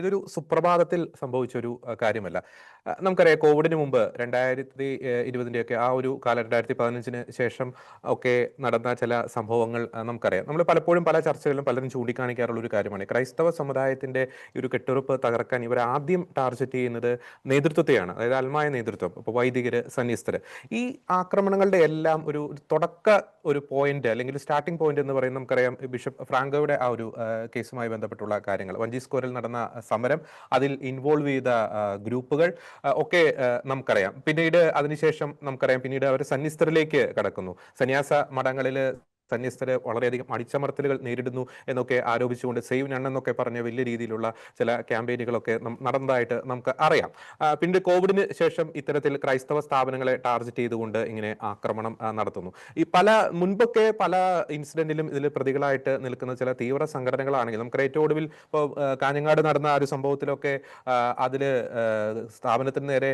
ഇതൊരു സുപ്രഭാതത്തിൽ സംഭവിച്ച ഒരു കാര്യമല്ല. നമുക്കറിയാം കോവിഡിന് മുമ്പ് 2020 ഒക്കെ ആ ഒരു കാലം 2015ന് ശേഷം ഒക്കെ നടന്ന ചില സംഭവങ്ങൾ നമുക്കറിയാം. നമ്മൾ പലപ്പോഴും പല ചർച്ചകളിലും പലരും ചൂണ്ടിക്കാണിക്കാറുള്ള ഒരു കാര്യമാണ്. ക്രൈസ്തവ സമുദായത്തിന്റെ ഒരു കെട്ടുറപ്പ് തകർക്കാൻ ഇവർ ആദ്യം ടാർഗറ്റ് ചെയ്യുന്നത് നേതൃത്വത്തെയാണ്. അതായത് അൽമായ നേതൃത്വം. ഇപ്പോൾ വൈദികർ സന്യസ്തർ ഈ ആക്രമണങ്ങളുടെ എല്ലാം ഒരു തുടക്ക ഒരു പോയിന്റ് അല്ലെങ്കിൽ സ്റ്റാർട്ടിംഗ് പോയിന്റ് എന്ന് പറയുന്നത് നമുക്കറിയാം ബിഷപ്പ് ഫ്രാങ്കോയുടെ ആ ഒരു കേസുമായി ബന്ധപ്പെട്ടുള്ള കാര്യങ്ങൾ. വഞ്ചി സ്കോറിൽ നടന്ന സമരം, അതിൽ ഇൻവോൾവ് ചെയ്ത ഗ്രൂപ്പുകൾ ഒക്കെ നമുക്കറിയാം. പിന്നീട് അതിനുശേഷം നമുക്കറിയാം പിന്നീട് അവർ സന്യസ്തരിലേക്ക് കടക്കുന്നു. സന്യാസ മഠങ്ങളിൽ സന്യസ്തര് വളരെയധികം അടിച്ചമർത്തലുകൾ നേരിടുന്നു എന്നൊക്കെ ആരോപിച്ചുകൊണ്ട് സേവ് നൺ എന്നൊക്കെ പറഞ്ഞ വലിയ രീതിയിലുള്ള ചില ക്യാമ്പയിനുകളൊക്കെ നടന്നതായിട്ട് നമുക്ക് അറിയാം. പിന്നെ പിന്നീട് കോവിഡിന് ശേഷം ഇത്തരത്തിൽ ക്രൈസ്തവ സ്ഥാപനങ്ങളെ ടാർഗറ്റ് ചെയ്തുകൊണ്ട് ഇങ്ങനെ ആക്രമണം നടത്തുന്നു. ഈ പല മുൻപൊക്കെ പല ഇൻസിഡന്റിലും ഇതിൽ പ്രതികളായിട്ട് നിൽക്കുന്ന ചില തീവ്ര സംഘടനകളാണെങ്കിൽ നമുക്ക് ഏറ്റവും ഒടുവിൽ ഇപ്പോൾ കാഞ്ഞങ്ങാട് നടന്ന ആ ഒരു സംഭവത്തിലൊക്കെ അതിൽ സ്ഥാപനത്തിന് നേരെ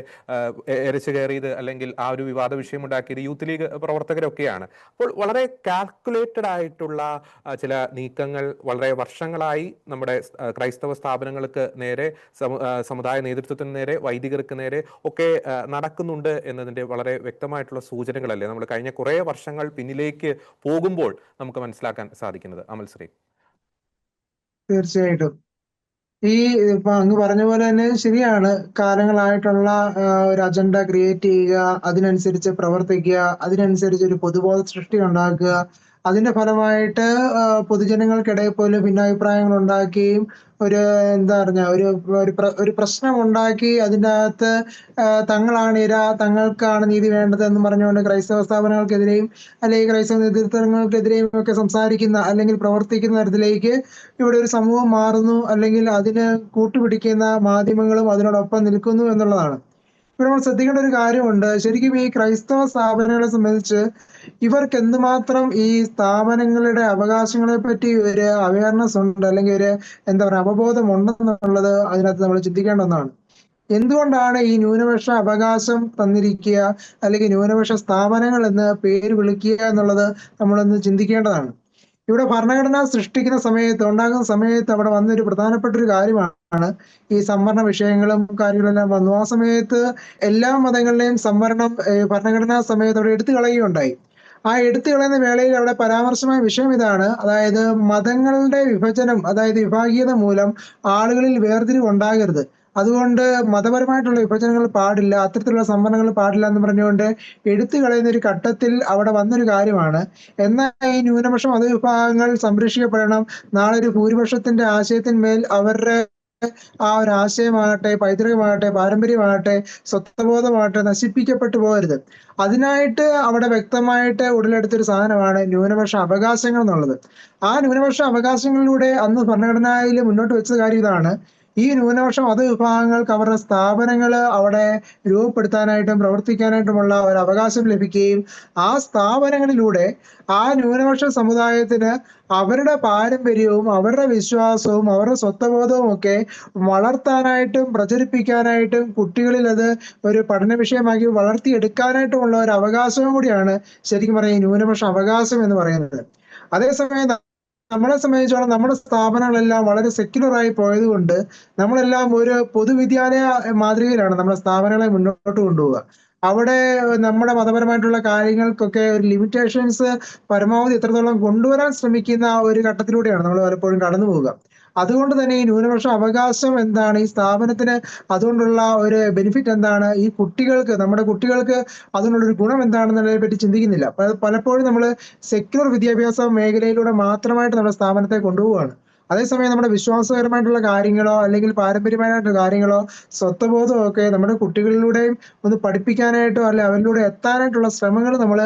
എരച്ചു കയറിയത് അല്ലെങ്കിൽ ആ ഒരു വിവാദ വിഷയം ഉണ്ടാക്കിയത് യൂത്ത് ലീഗ് പ്രവർത്തകരൊക്കെയാണ്. അപ്പോൾ വളരെ കാൽക്കുലേറ്റഡ് ആയിട്ടുള്ള ചില നീക്കങ്ങൾ വളരെ വർഷങ്ങളായി നമ്മുടെ ക്രൈസ്തവ സ്ഥാപനങ്ങൾക്ക് നേരെ സമുദായ നേതൃത്വത്തിന് നേരെ വൈദികർക്ക് നേരെ ഒക്കെ നടക്കുന്നുണ്ട് എന്നതിന്റെ വളരെ വ്യക്തമായിട്ടുള്ള സൂചനകളല്ലേ നമ്മൾ കഴിഞ്ഞ കുറേ വർഷങ്ങൾ പിന്നിലേക്ക് പോകുമ്പോൾ നമുക്ക് മനസ്സിലാക്കാൻ സാധിക്കുന്നത്. അമൽ ശ്രീ. തീർച്ചയായിട്ടും. ഈ ഇപ്പൊ അങ്ങ് പറഞ്ഞ പോലെ തന്നെ ശരിയാണ്. കാലങ്ങളായിട്ടുള്ള ഒരു അജണ്ട ക്രിയേറ്റ് ചെയ്യുക, അതിനനുസരിച്ച് പ്രവർത്തിക്കുക, അതിനനുസരിച്ച് ഒരു പൊതുബോധ സൃഷ്ടി ഉണ്ടാക്കുക. അതിന്റെ ഫലമായിട്ട് പൊതുജനങ്ങൾക്കിടയിൽ പോലും ഭിന്നാഭിപ്രായങ്ങൾ ഉണ്ടാക്കുകയും ഒരു എന്താ പറഞ്ഞ ഒരു ഒരു പ്രശ്നം ഉണ്ടാക്കി അതിന്റെ അകത്ത് തങ്ങളാണ് ഇര, തങ്ങൾക്കാണ് നീതി വേണ്ടത് എന്ന് പറഞ്ഞുകൊണ്ട് ക്രൈസ്തവ സ്ഥാപനങ്ങൾക്കെതിരെയും അല്ലെങ്കിൽ ക്രൈസ്തവ നേതൃത്വങ്ങൾക്കെതിരെയും ഒക്കെ സംസാരിക്കുന്ന അല്ലെങ്കിൽ പ്രവർത്തിക്കുന്ന തരത്തിലേക്ക് ഇവിടെ ഒരു സമൂഹം മാറുന്നു അല്ലെങ്കിൽ അതിന് കൂട്ടുപിടിക്കുന്ന മാധ്യമങ്ങളും അതിനോടൊപ്പം നിൽക്കുന്നു എന്നുള്ളതാണ്. ഇവിടെ നമ്മൾ ശ്രദ്ധിക്കേണ്ട ഒരു കാര്യമുണ്ട്. ശരിക്കും ഈ ക്രൈസ്തവ സ്ഥാപനങ്ങളെ സംബന്ധിച്ച് ഇവർക്ക് എന്തുമാത്രം ഈ സ്ഥാപനങ്ങളുടെ അവകാശങ്ങളെ പറ്റി ഒരു അവയർനെസ് ഉണ്ട് അല്ലെങ്കിൽ ഒരു എന്താ പറയുക അവബോധം ഉണ്ടെന്നുള്ളത് അതിനകത്ത് നമ്മൾ ചിന്തിക്കേണ്ട ഒന്നാണ്. എന്തുകൊണ്ടാണ് ഈ ന്യൂനപക്ഷ അവകാശം തന്നിരിക്കുക അല്ലെങ്കിൽ ന്യൂനപക്ഷ സ്ഥാപനങ്ങൾ എന്ന് പേര് വിളിക്കുക എന്നുള്ളത് നമ്മളൊന്ന് ചിന്തിക്കേണ്ടതാണ്. ഇവിടെ ഭരണഘടന സൃഷ്ടിക്കുന്ന സമയത്ത് ഉണ്ടാകുന്ന സമയത്ത് അവിടെ വന്നൊരു പ്രധാനപ്പെട്ട ഒരു കാര്യമാണ് ഈ സംവരണ വിഷയങ്ങളും കാര്യങ്ങളെല്ലാം വന്നു. ആ സമയത്ത് എല്ലാ മതങ്ങളിലെയും സംവരണം ഭരണഘടനാ സമയത്ത് അവിടെ എടുത്തു കളയുകയുണ്ടായി. ആ എടുത്തു കളയുന്ന വേളയിൽ അവിടെ പരാമർശമായ വിഷയം ഇതാണ്. അതായത് മതങ്ങളുടെ വിഭജനം അതായത് വിഭാഗീയത മൂലം ആളുകളിൽ വേർതിരിവ് ഉണ്ടാകരുത്. അതുകൊണ്ട് മതപരമായിട്ടുള്ള വിഭജനങ്ങൾ പാടില്ല, അത്തരത്തിലുള്ള സംവരണങ്ങൾ പാടില്ല എന്ന് പറഞ്ഞുകൊണ്ട് എടുത്തു കളയുന്ന ഒരു ഘട്ടത്തിൽ അവിടെ വന്നൊരു കാര്യമാണ്. എന്നാൽ ഈ ന്യൂനപക്ഷ മതവിഭാഗങ്ങൾ സംരക്ഷിക്കപ്പെടണം. നാളെ ഒരു ഭൂരിപക്ഷത്തിന്റെ ആശയത്തിന്മേൽ അവരുടെ ആ ഒരു ആശയമാകട്ടെ, പൈതൃകമാകട്ടെ, പാരമ്പര്യമാകട്ടെ, സ്വത്വബോധമാകട്ടെ നശിപ്പിക്കപ്പെട്ടു പോകരുത്. അതിനായിട്ട് അവിടെ വ്യക്തമായിട്ട് ഉടലെടുത്തൊരു സാധനമാണ് ന്യൂനപക്ഷ അവകാശങ്ങൾ എന്നുള്ളത്. ആ ന്യൂനപക്ഷ അവകാശങ്ങളിലൂടെ അന്ന് ഭരണഘടനയിൽ മുന്നോട്ട് വെച്ച കാര്യം ഇതാണ്. ഈ ന്യൂനപക്ഷം ന്യൂനപക്ഷ മതവിഭാഗങ്ങൾക്ക് അവരുടെ സ്ഥാപനങ്ങൾ അവിടെ രൂപപ്പെടുത്താനായിട്ടും പ്രവർത്തിക്കാനായിട്ടുമുള്ള ഒരു അവകാശം ലഭിക്കുകയും ആ സ്ഥാപനങ്ങളിലൂടെ ആ ന്യൂനപക്ഷ സമുദായത്തിന് അവരുടെ പാരമ്പര്യവും അവരുടെ വിശ്വാസവും അവരുടെ സ്വത്വബോധവും ഒക്കെ വളർത്താനായിട്ടും പ്രചരിപ്പിക്കാനായിട്ടും കുട്ടികളിൽ അത് ഒരു പഠന വിഷയമാക്കി വളർത്തിയെടുക്കാനായിട്ടുമുള്ള ഒരു അവകാശവും കൂടിയാണ് ശരിക്കും പറഞ്ഞാൽ ന്യൂനപക്ഷ അവകാശം എന്ന് പറയുന്നത്. അതേസമയം നമ്മളെ സംബന്ധിച്ചോളം നമ്മുടെ സ്ഥാപനങ്ങളെല്ലാം വളരെ സെക്യുലർ ആയി പോയതുകൊണ്ട് നമ്മളെല്ലാം ഒരു പൊതുവിദ്യാലയ മാതൃകയിലാണ് നമ്മുടെ സ്ഥാപനങ്ങളെ മുന്നോട്ട് കൊണ്ടുപോവുക. അവിടെ നമ്മുടെ മതപരമായിട്ടുള്ള കാര്യങ്ങൾക്കൊക്കെ ഒരു ലിമിറ്റേഷൻസ് പരമാവധി എത്രത്തോളം കൊണ്ടുവരാൻ ശ്രമിക്കുന്ന ഒരു ഘട്ടത്തിലൂടെയാണ് നമ്മൾ പലപ്പോഴും കടന്നു പോവുക. അതുകൊണ്ട് തന്നെ ഈ ന്യൂനപക്ഷ അവകാശം എന്താണ്? ഈ സ്ഥാപനത്തിന് അതുകൊണ്ടുള്ള ഒരു ബെനിഫിറ്റ് എന്താണ്? ഈ കുട്ടികൾക്ക് നമ്മുടെ കുട്ടികൾക്ക് അതിനുള്ളൊരു ഗുണം എന്താണെന്നുള്ളതിനെ പറ്റി ചിന്തിക്കുന്നില്ല. പലപ്പോഴും നമ്മൾ സെക്യുലർ വിദ്യാഭ്യാസ മേഖലയിലൂടെ മാത്രമായിട്ട് നമ്മുടെ സ്ഥാപനത്തെ കൊണ്ടുപോവുകയാണ്. അതേസമയം നമ്മുടെ വിശ്വാസപരമായിട്ടുള്ള കാര്യങ്ങളോ അല്ലെങ്കിൽ പാരമ്പര്യമായിട്ടുള്ള കാര്യങ്ങളോ സ്വത്വബോധമോ ഒക്കെ നമ്മുടെ കുട്ടികളിലൂടെയും ഒന്ന് പഠിപ്പിക്കാനായിട്ടോ അല്ലെ അവരിലൂടെ എത്താനായിട്ടുള്ള ശ്രമങ്ങൾ നമ്മൾ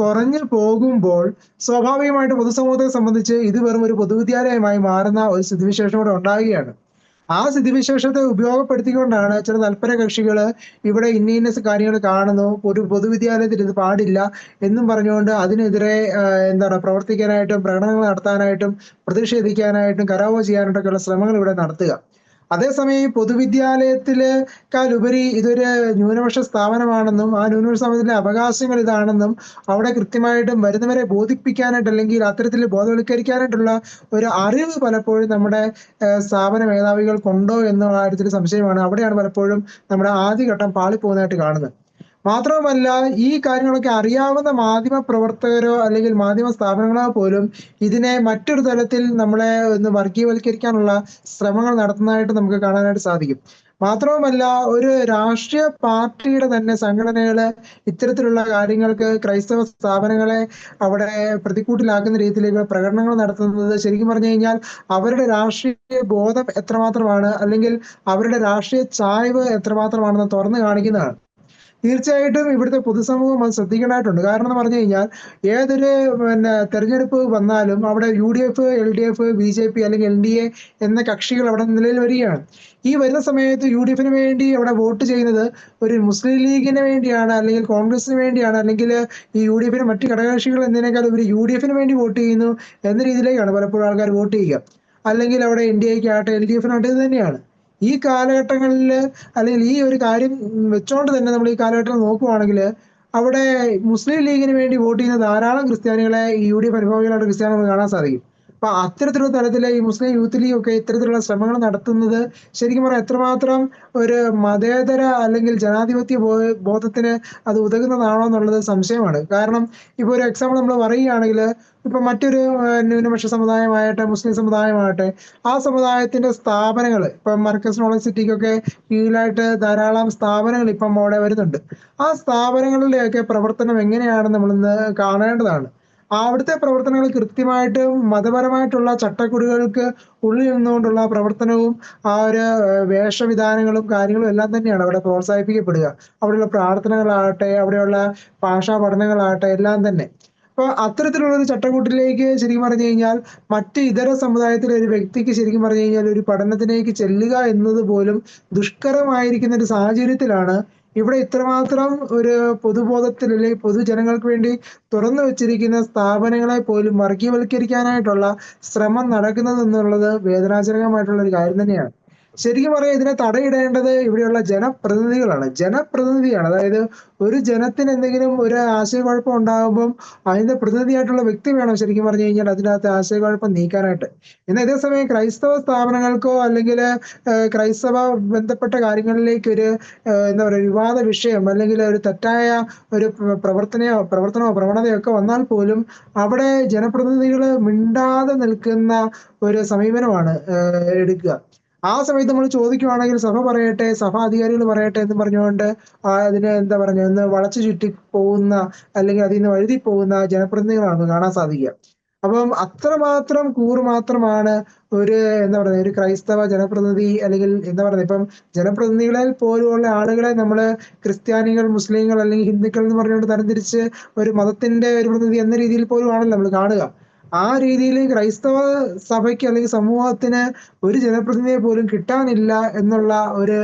കുറഞ്ഞു പോകുമ്പോൾ സ്വാഭാവികമായിട്ടും പൊതുസമൂഹത്തെ സംബന്ധിച്ച് ഇത് വെറും ഒരു പൊതുവിദ്യാലയമായി മാറുന്ന ഒരു സ്ഥിതിവിശേഷം ഇവിടെ ഉണ്ടാകുകയാണ്. ആ സ്ഥിതിവിശേഷത്തെ ഉപയോഗപ്പെടുത്തിക്കൊണ്ടാണ് ചില തൽപര കക്ഷികൾ ഇവിടെ ഇന്ന ഇന്ന കാര്യങ്ങൾ കാണുന്നു. ഒരു പൊതുവിദ്യാലയത്തിൽ ഇത് പാടില്ല എന്നും പറഞ്ഞുകൊണ്ട് അതിനെതിരെ എന്താണ് പ്രവർത്തിക്കാനായിട്ടും പ്രകടനങ്ങൾ നടത്താനായിട്ടും പ്രതിഷേധിക്കാനായിട്ടും കരാവോ ചെയ്യാനായിട്ടൊക്കെയുള്ള ശ്രമങ്ങൾ ഇവിടെ നടത്തുക. അതേസമയം ഈ പൊതുവിദ്യാലയത്തിലേക്കാൾ ഉപരി ഇതൊരു ന്യൂനപക്ഷ സ്ഥാപനമാണെന്നും ആ ന്യൂനപക്ഷ സ്ഥാപനത്തിലെ അവകാശങ്ങൾ ഇതാണെന്നും അവിടെ കൃത്യമായിട്ടും വരുന്നവരെ ബോധിപ്പിക്കാനായിട്ട് അല്ലെങ്കിൽ അത്തരത്തിൽ ബോധവൽക്കരിക്കാനായിട്ടുള്ള ഒരു അറിവ് പലപ്പോഴും നമ്മുടെ സ്ഥാപന മേധാവികൾക്കുണ്ടോ എന്നുള്ള കാര്യത്തിൽ സംശയമാണ്. അവിടെയാണ് പലപ്പോഴും നമ്മുടെ ആദ്യഘട്ടം പാളിപ്പോകുന്നതായിട്ട് കാണുന്നത്. മാത്രവുമല്ല ഈ കാര്യങ്ങളൊക്കെ അറിയാവുന്ന മാധ്യമ പ്രവർത്തകരോ അല്ലെങ്കിൽ മാധ്യമ സ്ഥാപനങ്ങളോ പോലും ഇതിനെ മറ്റൊരു തലത്തിൽ നമ്മളെ ഒന്ന് വർഗീയവൽക്കരിക്കാനുള്ള ശ്രമങ്ങൾ നടത്തുന്നതായിട്ട് നമുക്ക് കാണാനായിട്ട് സാധിക്കും. മാത്രവുമല്ല ഒരു രാഷ്ട്രീയ പാർട്ടിയുടെ തന്നെ സംഘടനകൾ ഇത്തരത്തിലുള്ള കാര്യങ്ങൾക്ക് ക്രൈസ്തവ സ്ഥാപനങ്ങളെ അവിടെ പ്രതിക്കൂട്ടിലാക്കുന്ന രീതിയിലേക്ക് പ്രകടനങ്ങൾ നടത്തുന്നത് ശരിക്കും പറഞ്ഞു കഴിഞ്ഞാൽ അവരുടെ രാഷ്ട്രീയ ബോധം എത്രമാത്രമാണ് അല്ലെങ്കിൽ അവരുടെ രാഷ്ട്രീയ ചായ്വ് എത്രമാത്രമാണെന്ന് തുറന്നു കാണിക്കുന്നതാണ്. തീർച്ചയായിട്ടും ഇവിടുത്തെ പൊതുസമൂഹം അത് ശ്രദ്ധിക്കേണ്ടതായിട്ടുണ്ട്. കാരണം എന്ന് പറഞ്ഞു കഴിഞ്ഞാൽ ഏതൊരു പിന്നെ തെരഞ്ഞെടുപ്പ് വന്നാലും അവിടെ U D F L D F B J P അല്ലെങ്കിൽ എൽ ഡി എ എന്ന കക്ഷികൾ അവിടെ നിലയിൽ വരികയാണ്. ഈ വരുന്ന സമയത്ത് യു ഡി എഫിന് വേണ്ടി അവിടെ വോട്ട് ചെയ്യുന്നത് ഒരു മുസ്ലിം ലീഗിന് വേണ്ടിയാണ് അല്ലെങ്കിൽ കോൺഗ്രസിന് വേണ്ടിയാണ് അല്ലെങ്കിൽ ഈ യു ഡി എഫിന് മറ്റ് ഘടകകക്ഷികൾ എന്നതിനേക്കാൾ ഒരു യു ഡി എഫിന് വേണ്ടി വോട്ട് ചെയ്യുന്നു എന്ന രീതിയിലേക്കാണ് പലപ്പോഴും ആൾക്കാർ വോട്ട് ചെയ്യുക. അല്ലെങ്കിൽ അവിടെ എൻ ഡി എക്ക് ആകട്ടെ എൽ ഡി എഫിനാകട്ടെ ഇത് തന്നെയാണ്. ഈ കാലഘട്ടങ്ങളിൽ അല്ലെങ്കിൽ ഈ ഒരു കാര്യം വെച്ചോണ്ട് തന്നെ നമ്മൾ ഈ കാലഘട്ടം നോക്കുവാണെങ്കിൽ അവിടെ മുസ്ലിം ലീഗിന് വേണ്ടി വോട്ട് ചെയ്യുന്ന ധാരാളം ക്രിസ്ത്യാനികളെ യു ഡി എഫ് അനുഭാവികളായിട്ട് ക്രിസ്ത്യാനികൾ കാണാൻ സാധിക്കും. അപ്പൊ അത്തരത്തിലുള്ള തലത്തിൽ ഈ മുസ്ലിം യൂത്ത് ലീഗ് ഒക്കെ ഇത്തരത്തിലുള്ള ശ്രമങ്ങൾ നടത്തുന്നത് ശരിക്കും പറഞ്ഞാൽ എത്രമാത്രം ഒരു മതേതര അല്ലെങ്കിൽ ജനാധിപത്യ ബോധത്തിന് അത് ഉതകുന്നതാണോ എന്നുള്ളത് സംശയമാണ്. കാരണം ഇപ്പൊ ഒരു എക്സാമ്പിൾ നമ്മൾ പറയുകയാണെങ്കിൽ ഇപ്പൊ മറ്റൊരു ന്യൂനപക്ഷ സമുദായമാകട്ടെ മുസ്ലിം സമുദായമാകട്ടെ ആ സമുദായത്തിന്റെ സ്ഥാപനങ്ങൾ ഇപ്പൊ മർക്കസ് നോളജ് സിറ്റിക്കൊക്കെ കീഴിലായിട്ട് ധാരാളം സ്ഥാപനങ്ങൾ ഇപ്പം അവിടെ വരുന്നുണ്ട്. ആ സ്ഥാപനങ്ങളിലെയൊക്കെ പ്രവർത്തനം എങ്ങനെയാണെന്ന് നമ്മളിന്ന് കാണേണ്ടതാണ്. അവിടുത്തെ പ്രവർത്തനങ്ങൾ കൃത്യമായിട്ട് മതപരമായിട്ടുള്ള ചട്ടക്കൂടുകൾക്ക് ഉള്ളിൽ നിന്നുകൊണ്ടുള്ള പ്രവർത്തനവും ആ ഒരു വേഷവിധാനങ്ങളും കാര്യങ്ങളും എല്ലാം തന്നെയാണ് അവിടെ പ്രോത്സാഹിപ്പിക്കപ്പെടുക. അവിടെയുള്ള പ്രാർത്ഥനകളാകട്ടെ അവിടെയുള്ള ഭാഷാ പഠനങ്ങളാകട്ടെ എല്ലാം തന്നെ. അപ്പോൾ അത്തരത്തിലുള്ള ഒരു ചട്ടക്കൂട്ടിലേക്ക് ശരിക്കും പറഞ്ഞു കഴിഞ്ഞാൽ മറ്റ് ഇതര സമുദായത്തിലെ ഒരു വ്യക്തിക്ക് ശരിക്കും പറഞ്ഞു കഴിഞ്ഞാൽ ഒരു പഠനത്തിലേക്ക് ചെല്ലുക എന്നത് പോലും ദുഷ്കരമായിരിക്കുന്ന ഒരു സാഹചര്യത്തിലാണ് ഇവിടെ ഇത്രമാത്രം ഒരു പൊതുബോധത്തിൽ അല്ലെങ്കിൽ പൊതുജനങ്ങൾക്ക് വേണ്ടി തുറന്നു വെച്ചിരിക്കുന്ന സ്ഥാപനങ്ങളെ പോലും വർഗീയവൽക്കരിക്കാനായിട്ടുള്ള ശ്രമം നടക്കുന്നത് എന്നുള്ളത് വേദനാജനകമായിട്ടുള്ള ഒരു കാര്യം തന്നെയാണ്. ശരിക്കും പറയാം ഇതിനെ തടയിടേണ്ടത് ഇവിടെയുള്ള ജനപ്രതിനിധികളാണ്. ജനപ്രതിനിധിയാണ്. അതായത് ഒരു ജനത്തിന് എന്തെങ്കിലും ഒരു ആശയക്കുഴപ്പം ഉണ്ടാകുമ്പം അതിന്റെ പ്രതിനിധിയായിട്ടുള്ള വ്യക്തി വേണം ശരിക്കും പറഞ്ഞു കഴിഞ്ഞാൽ അതിനകത്ത് ആശയക്കുഴപ്പം നീക്കാനായിട്ട്. എന്നാൽ ഇതേ സമയം ക്രൈസ്തവ സ്ഥാപനങ്ങൾക്കോ അല്ലെങ്കിൽ ക്രൈസ്തവ ബന്ധപ്പെട്ട കാര്യങ്ങളിലേക്ക് ഒരു എന്താ പറയുക വിവാദ വിഷയം അല്ലെങ്കിൽ ഒരു തെറ്റായ ഒരു പ്ര- പ്രവർത്തനയോ പ്രവർത്തനമോ പ്രവണതയോ ഒക്കെ വന്നാൽ പോലും അവിടെ ജനപ്രതിനിധികൾ മിണ്ടാതെ നിൽക്കുന്ന ഒരു സമീപനമാണ് എടുക്കുക. ആ സമയത്ത് നമ്മൾ ചോദിക്കുവാണെങ്കിൽ സഭ പറയട്ടെ സഭാ അധികാരികൾ പറയട്ടെ എന്ന് പറഞ്ഞുകൊണ്ട് അതിനെ എന്താ പറയുക ഒന്ന് വളച്ചു ചുറ്റി പോകുന്ന അല്ലെങ്കിൽ അതിൽ നിന്ന് വഴുതി പോകുന്ന ജനപ്രതിനിധികളാണ് കാണാൻ സാധിക്കുക. അപ്പം അത്രമാത്രം കൂറ് മാത്രമാണ് ഒരു എന്താ പറയുക ഒരു ക്രൈസ്തവ ജനപ്രതിനിധി അല്ലെങ്കിൽ എന്താ പറയുക ഇപ്പം ജനപ്രതിനിധികളിൽ പോലുള്ള ആളുകളെ നമ്മൾ ക്രിസ്ത്യാനികൾ മുസ്ലിങ്ങൾ അല്ലെങ്കിൽ ഹിന്ദുക്കൾ എന്ന് പറഞ്ഞുകൊണ്ട് തരംതിരിച്ച് ഒരു മതത്തിന്റെ ഒരു പ്രതിനിധി എന്ന രീതിയിൽ പോലും ആണല്ലോ നമ്മൾ കാണുക. ആ രീതിയിൽ ക്രൈസ്തവ സഭയ്ക്ക് അല്ലെങ്കിൽ സമൂഹത്തിന് ഒരു ജനപ്രതിനിധിയെ പോലും കിട്ടാനില്ല എന്നുള്ള ഒരു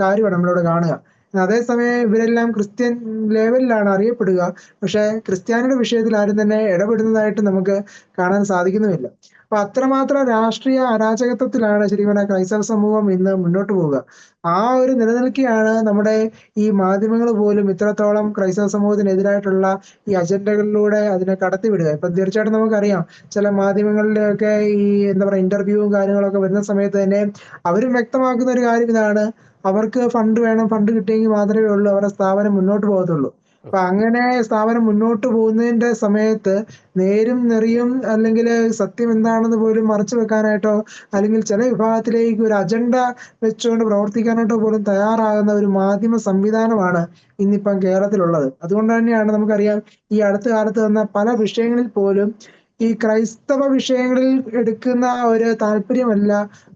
കാര്യമാണ് നമ്മളിവിടെ കാണുക. അതേസമയം ഇവരെല്ലാം ക്രിസ്ത്യൻ ലെവലിലാണ് അറിയപ്പെടുക. പക്ഷേ ക്രിസ്ത്യാനിയുടെ വിഷയത്തിൽ ആരും തന്നെ ഇടപെടുന്നതായിട്ട് നമുക്ക് കാണാൻ സാധിക്കുന്നുമില്ല. അപ്പൊ അത്രമാത്രം രാഷ്ട്രീയ അരാജകത്വത്തിലാണ് ശരിക്കും പറഞ്ഞാൽ ക്രൈസ്തവ സമൂഹം ഇന്ന് മുന്നോട്ട് പോവുക. ആ ഒരു നിലനിൽക്കെയാണ് നമ്മുടെ ഈ മാധ്യമങ്ങൾ പോലും ഇത്രത്തോളം ക്രൈസ്തവ സമൂഹത്തിനെതിരായിട്ടുള്ള ഈ അജണ്ടകളിലൂടെ അതിനെ കടത്തിവിടുക. ഇപ്പൊ തീർച്ചയായിട്ടും നമുക്കറിയാം ചില മാധ്യമങ്ങളിലൊക്കെ ഈ എന്താ പറയുക ഇന്റർവ്യൂവും കാര്യങ്ങളൊക്കെ വരുന്ന സമയത്ത് തന്നെ അവരും വ്യക്തമാക്കുന്ന ഒരു കാര്യം ഇതാണ്. അവർക്ക് ഫണ്ട് വേണം ഫണ്ട് കിട്ടിയെങ്കിൽ മാത്രമേ ഉള്ളൂ അവരുടെ സ്ഥാപനം മുന്നോട്ട് പോകത്തുള്ളൂ. അപ്പൊ അങ്ങനെ സ്ഥാപനം മുന്നോട്ട് പോകുന്നതിന്റെ സമയത്ത് നേരും നെറിയും അല്ലെങ്കിൽ സത്യം എന്താണെന്ന് പോലും മറച്ചു വെക്കാനായിട്ടോ അല്ലെങ്കിൽ ചില വിഭാഗത്തിലേക്ക് ഒരു അജണ്ട വെച്ചുകൊണ്ട് പ്രവർത്തിക്കാനായിട്ടോ പോലും തയ്യാറാകുന്ന ഒരു മാധ്യമ സംവിധാനമാണ് ഇന്നിപ്പം കേരളത്തിലുള്ളത്. അതുകൊണ്ട് തന്നെയാണ് നമുക്കറിയാം ഈ അടുത്ത കാലത്ത് വന്ന പല വിഷയങ്ങളിൽ പോലും ഈ ക്രൈസ്തവ വിഷയങ്ങളിൽ എടുക്കുന്ന ഒരു താല്പര്യമല്ല.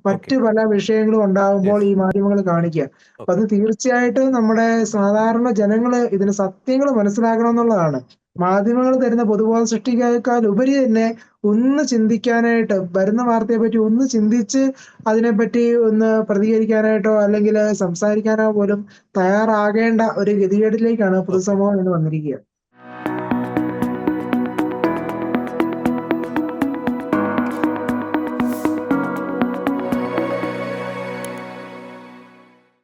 മറ്റ് പല വിഷയങ്ങളും ഉണ്ടാകുമ്പോൾ ഈ മാധ്യമങ്ങൾ കാണിക്കുക. അപ്പൊ അത് തീർച്ചയായിട്ടും നമ്മുടെ സാധാരണ ജനങ്ങൾ ഇതിന് സത്യങ്ങൾ മനസ്സിലാക്കണം എന്നുള്ളതാണ്. മാധ്യമങ്ങൾ തരുന്ന പൊതുബോധം സൃഷ്ടിക്കാൽ ഉപരി തന്നെ ഒന്ന് ചിന്തിക്കാനായിട്ട് വരുന്ന വാർത്തയെ പറ്റി ഒന്ന് ചിന്തിച്ച് അതിനെപ്പറ്റി ഒന്ന് പ്രതികരിക്കാനായിട്ടോ അല്ലെങ്കിൽ സംസാരിക്കാനോ പോലും തയ്യാറാകേണ്ട ഒരു ഗതികേടിലേക്കാണ് പൊതുസമൂഹം ഇന്ന് വന്നിരിക്കുക.